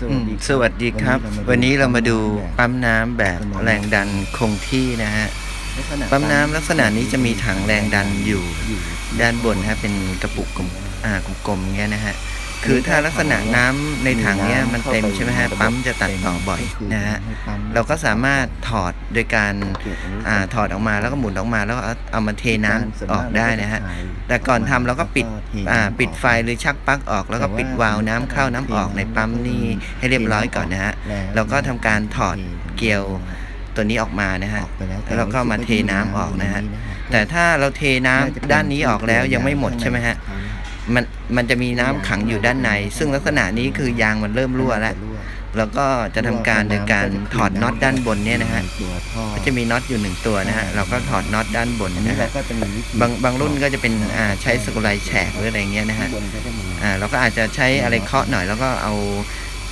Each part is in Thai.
สวัสดีสวัสดีครับ วันนี้เรามาดูปั๊มน้ำแบบแรงดันคงที่นะฮะลักษณะปั๊มน้ำลักษณะนี้จะมีถังแรงดันอยู่อยู่ ด้านบนฮะเป็นกระปุกกลมอ่ากลมๆเงี้ยนะฮะ คือถ้าลักษณะน้ำในถังเนี้ยมันเต็มใช่ไหมฮะปั๊มจะตัดต่อบ่อยนะฮะให้ปั๊มเราก็สามารถถอดโดยการเก็บนนี้อ่าถอดออกมาแล้วก็หมุนออกมาแล้วก็เอาเอามาเทน้ำออกได้นะฮะแต่ก่อนทำเราก็ปิดอ่าปิดไฟหรือชักปลั๊กออก แล้วก็ปิดวาล์วน้ำเข้าน้ำออกในปั๊มนี่ให้เรียบร้อยก่อนนะฮะเราก็ทำการถอดเกลียวตัวนี้ออกมานะฮะออกไปแล้วแล้วเราก็มาเทน้ำออกนะฮะแต่ถ้าเราเทน้ำด้านนี้ออกแล้วยังไม่หมดใช่ไหมฮะ มันมันจะมีน้ำขังอยู่ด้านใน ซึ่งลักษณะนี้คือยางมันเริ่มรั่วแล้ว แล้วก็จะทำการโดยการถอดน็อตด้านบนเนี่ยนะฮะตัวท่อก็จะมีน็อตอยู่หนึ่งตัวนะฮะเราก็ถอดน็อตด้านบนอันนี้นะเราฮะก็จะมีวิธีบางบางรุ่นก็จะเป็นอ่าใช้สกรูไลแฉกหรืออะไรเงี้ยนะฮะข้างบนก็จะมีอ่าเราก็อาจจะใช้อะไรเคาะหน่อยแล้วก็เอา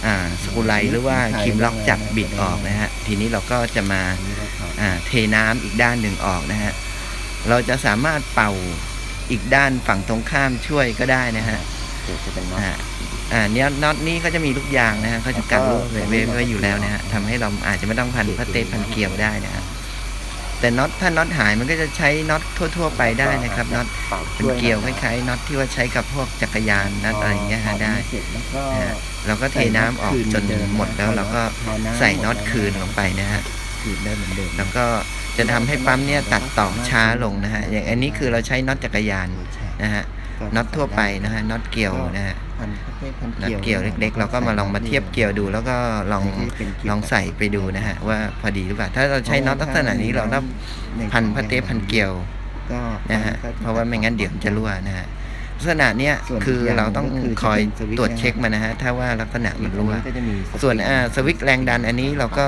อ่าสกรูไลหรือว่าครีมล็อกจับบิดออกนะฮะทีนี้เราก็จะมาอันนี้เราถอดอ่าเทน้ำอีกด้านหนึ่งออกนะฮะเราจะสามารถเป่า อีกด้านฝั่งตรงข้ามช่วยก็ได้นะฮะเดี๋ยวจะเป็นน็อตอ่าอ่าเนี้ยน็อตนี้ก็จะมีลูกยางนะฮะเขาจะกันลูกไว้ไว้ไว้อยู่แล้วนะฮะทำให้เราอาจจะไม่ต้องพันพาเตปพันเกลียวได้นะฮะแต่น็อตถ้าน็อตหายมันก็จะใช้น็อตทั่ว ๆ ไปได้นะครับน็อตป่าเป็นเกลียวคล้ายๆน็อตที่ว่าใช้กับพวกจักรยานน็อตอะไรอย่างเงี้ยฮะได้เสร็จแล้วก็นะฮะเราก็เทน้ำออกจนหมดแล้วเราก็ใส่น็อตคืนลงไปนะฮะคืนได้เหมือนเดิมแล้วก็ จะทำให้ปั๊มเนี่ยตัดต่อช้าลงนะฮะ อย่างอันนี้คือเราใช้น็อตจักรยานนะฮะ น็อตทั่วไปนะฮะ น็อตเกี่ยวนะฮะ น็อตเกี่ยวเล็ก ๆ เราก็มาลองมาเทียบเกี่ยวดู แล้วก็ลองลองใส่ไปดูนะฮะว่าพอดีหรือเปล่า ถ้าเราใช้น็อตลักษณะนี้เราต้องพันพาเทปพันเกลียวนะฮะ เพราะว่าไม่งั้นเดี๋ยวมันจะรั่วนะฮะลักษณะเนี้ยคือเราต้องคอยตรวจเช็คมันนะฮะ ถ้าว่าลักษณะมันรั่ว ส่วนอ่าสวิตช์แรงดันอันนี้เราก็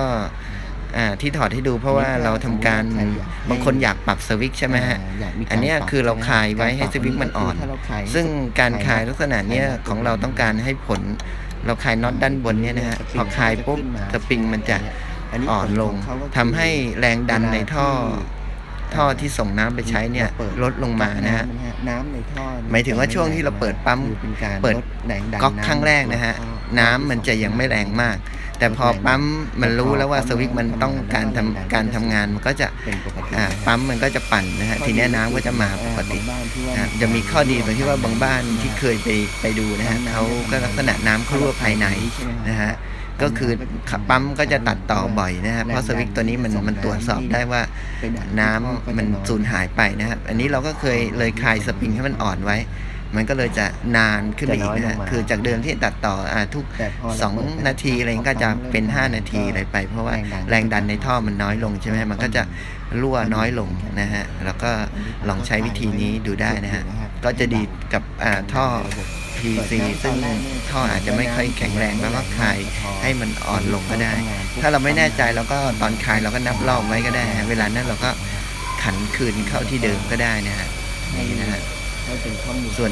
อ่าที่ถอดให้ดูเพราะว่าเราทำการบางคนอยากปรับสวิตช์ใช่ไหมฮะอยากมีการอันเนี้ยปรับคือเราคายไว้ให้สวิตช์มันอ่อนถ้าเราคายซึ่งการคายลักษณะเนี้ยของเราต้องการให้ผล เราคายน็อตด้านบนเนี่ยนะฮะพอคายปุ๊บสปริงมันจะอ่อนลงทำให้แรงดันในท่อท่อที่ส่งน้ำไปใช้เนี่ยลดลงมานะฮะน้ำในท่อหมายถึงว่าช่วงที่เราเปิดปั๊มคือเป็นการเปิดลแรงดันก๊อกน้ำครั้งแรกนะฮะน้ำมันจะยังไม่แรงมาก แต่พอปั๊มมันรู้แล้วว่าสวิตช์มันต้องการทำการทำงานมันก็จะเป็นปกติอ่าปั๊มมันก็จะปั่นนะฮะทีเนี้ยน้ำก็จะมาปกติบ้านที่ว่าอะจะมีข้อดีตรงที่ว่าบางบ้านที่เคยไปไปดูนะฮะเขาก็ลักษณะน้ำเขารั่วภายในนะฮะก็คือปั๊มก็จะตัดต่อบ่อยนะฮะเพราะสวิตช์ตัวนี้มันมันตรวจสอบได้ว่าไปดัน้ำมันสูญหายไปนะครับอันนี้เราก็เคยเลยคลายสปริงให้มันอ่อนไว้ มันก็เลยจะนานขึ้นไปอีกนะฮะคือจากเดิมที่ตัดต่ออ่าทุกแต่พเรสองเปิดนาทีอะไรก็จะเป็น 5 นาทีอะไรไป เพราะว่าแรงดันในท่อมันน้อยลงใช่ไหมมันก็จะรั่วน้อยลงนะฮะแล้วก็ลองใช้วิธีนี้ดูได้นะฮะก็จะดีกับอ่าท่อ PC ซึ่งท่ออาจจะไม่ค่อยแข็งแรงแล้วก็คลายให้มันอ่อนลงก็ได้ ถ้าเราไม่แน่ใจเราก็ตอนคลายเราก็นับรอบไว้ก็ได้ฮะเวลานั้นเราก็ขันคืนเข้าที่เดิมก็ได้นะฮะนี่นะฮะ ให้เป็นข้อมูลส่วน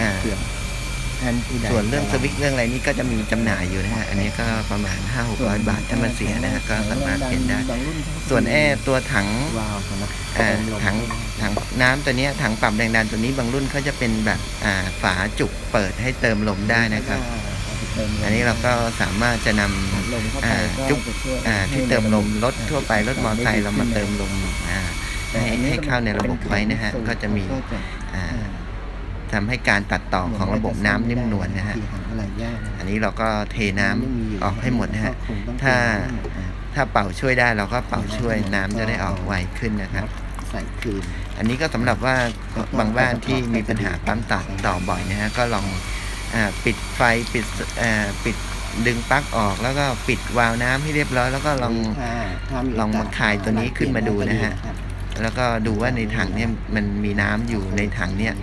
อ่า เผื่อท่านผู้ใดส่วนเรื่องสวิตช์เรื่องอะไรนี่ก็จะมีจำหน่ายอยู่นะฮะ อันนี้ก็ประมาณ 5 6 0 0 บาทถ้ามันเสียนะฮะก็สามารถเปลี่ยนได้ บางรุ่นเขาก็ส่วนแอร์ตัวถังวาล์วสำหรับอ่าลมถังถังน้ำตัวเนี้ยถังปรับแรงดันตัวนี้บางรุ่นเขาจะเป็นแบบอ่าฝาจุกเปิดให้เติมลมได้นะครับ อันนี้เราก็สามารถจะนำ ลมเข้าไปอ่าก็จุกจะช่วยอ่าที่เติมลมรถทั่วไปรถมอเตอร์ไซค์เรามาเติมลมอ่า ให้ให้เข้าในระบบไว้นะฮะก็จะมีอ่าทำให้การตัดต่อของระบบน้ำนิ่มนวลนะฮะอะไรยากอันนี้เราก็เทน้ำออกให้หมดนะฮะถ้าถ้าเป่าช่วยได้เราก็เป่าช่วยน้ำจะได้ออกไวขึ้นนะครับใส่คืนอันนี้ก็สำหรับว่าบางบ้านที่มีปัญหาปั๊มตัดต่อบ่อยนะฮะก็ลองอาปิดไฟปิดอ่าปิดดึงปลั๊กออก แล้วก็ปิดวาล์วน้ำให้เรียบร้อย แล้วก็ลองถ้าถ้าลองมาคลายตัวนี้ขึ้นมาดูนะฮะ แล้วก็ดูว่าในถังเนี่ยมันมีน้ำอยู่ในถังเนี่ย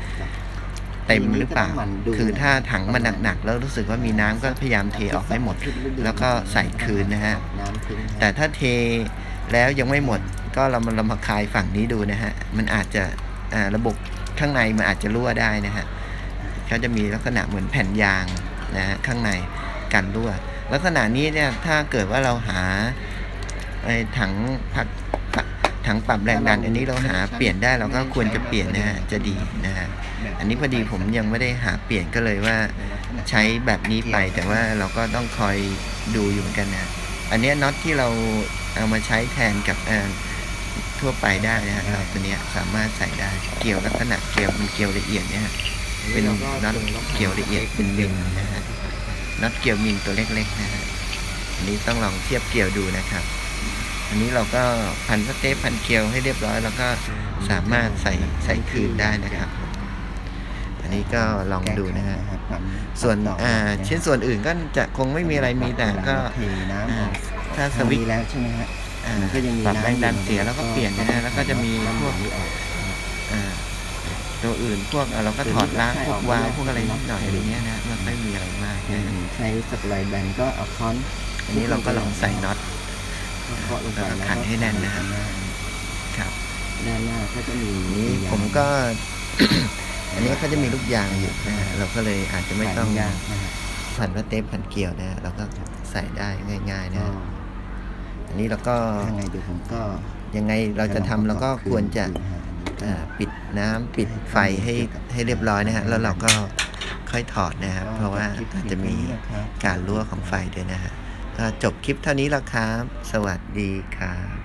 เต็มหรือเปล่า คือถ้าถังมันหนักๆ แล้วรู้สึกว่ามีน้ำก็พยายามเทออกให้หมด แล้วก็ใส่คืนนะฮะ แต่ถ้าเทแล้วยังไม่หมด ก็เรามาเรามาคลายฝั่งนี้ดูนะฮะ มันอาจจะระบบข้างในมันอาจจะรั่วได้นะฮะเขาจะมีลักษณะเหมือนแผ่นยางนะฮะข้างในกันรั่ว ลักษณะนี้เนี่ยถ้าเกิดว่าเราหาไอ้ถังพัก ถังปรับแรงดันอันนี้เราหาเปลี่ยนได้เราก็ควรจะเปลี่ยนนะฮะจะดีนะฮะอันนี้พอดีผมยังไม่ได้หาเปลี่ยนก็เลยว่าใช้แบบนี้ไปแต่ว่าเราก็ต้องคอยดูอยู่เหมือนกันนะอันเนี้ยน็อตที่เราเอามาใช้แทนกับเอ่อทั่วไปได้นะฮะเราตัวเนี้ยสามารถใส่ได้เกี่ยวลักษณะเกี่ยวมันเกี่ยวละเอียดเนี่ยฮะเป็นน็อตเกี่ยวละเอียดเป็นมิลนะฮะน็อตเกี่ยวมิลตัวเล็กๆนะฮะอันนี้ต้องลองเทียบเกี่ยวดูนะครับ อันนี้เราก็พันสเตปพันเกลียวให้เรียบร้อยแล้วก็สามารถใส่ใส่คืนได้นะครับ อันนี้ก็ลองดูนะฮะปั๊มส่วนต่อ่าเยชิ้นส่วนอื่นก็จะคงไม่มีอะไรมีแต่ก็เทน้ำออกถ้าสวิตช์แล้วใช่ไหมฮะอ่ามันก็ยังมีปรับน้ำแรงดันอยู่เสียแล้วก็เปลี่ยนนะฮะแล้วก็จะมีพวกน้ำออกอ่าตัวอื่นพวกอ่าเราก็ถอดล้างพวกวาล์วพวกอะไรนิดหน่อยอะไรเงี้ยนะมันไม่มีอะไรมากอืนะมฮะใช้สกไลแบนก็เอาค้อนอันนี้เราก็ลองใส่น็อต เคาะลงไปแล้วก็ขันให้แน่นนะฮะครับด้านหน้าก็จะมีอันนี้ผมก็ อันนี้เขาจะมีลูกยางอยู่นะฮะเราก็เลยอาจจะไม่ต้องยากนะฮะผันพระเทปผันเกลียวนะฮะเราก็ใส่ได้ง่าย ๆนะก็ฮะอันนี้เราก็ยังไงเดี๋ยวผมก็ยังไงเราจะทำเราก็ควรจะอ่าปิดน้ำปิดไฟให้ให้เรียบร้อยนะฮะแล้วเราก็ค่อยถอดนะฮะเพราะว่าอาจจะมีการรั่วของไฟด้วยนะฮะก็ จบคลิปเท่านี้ละครับ สวัสดีครับ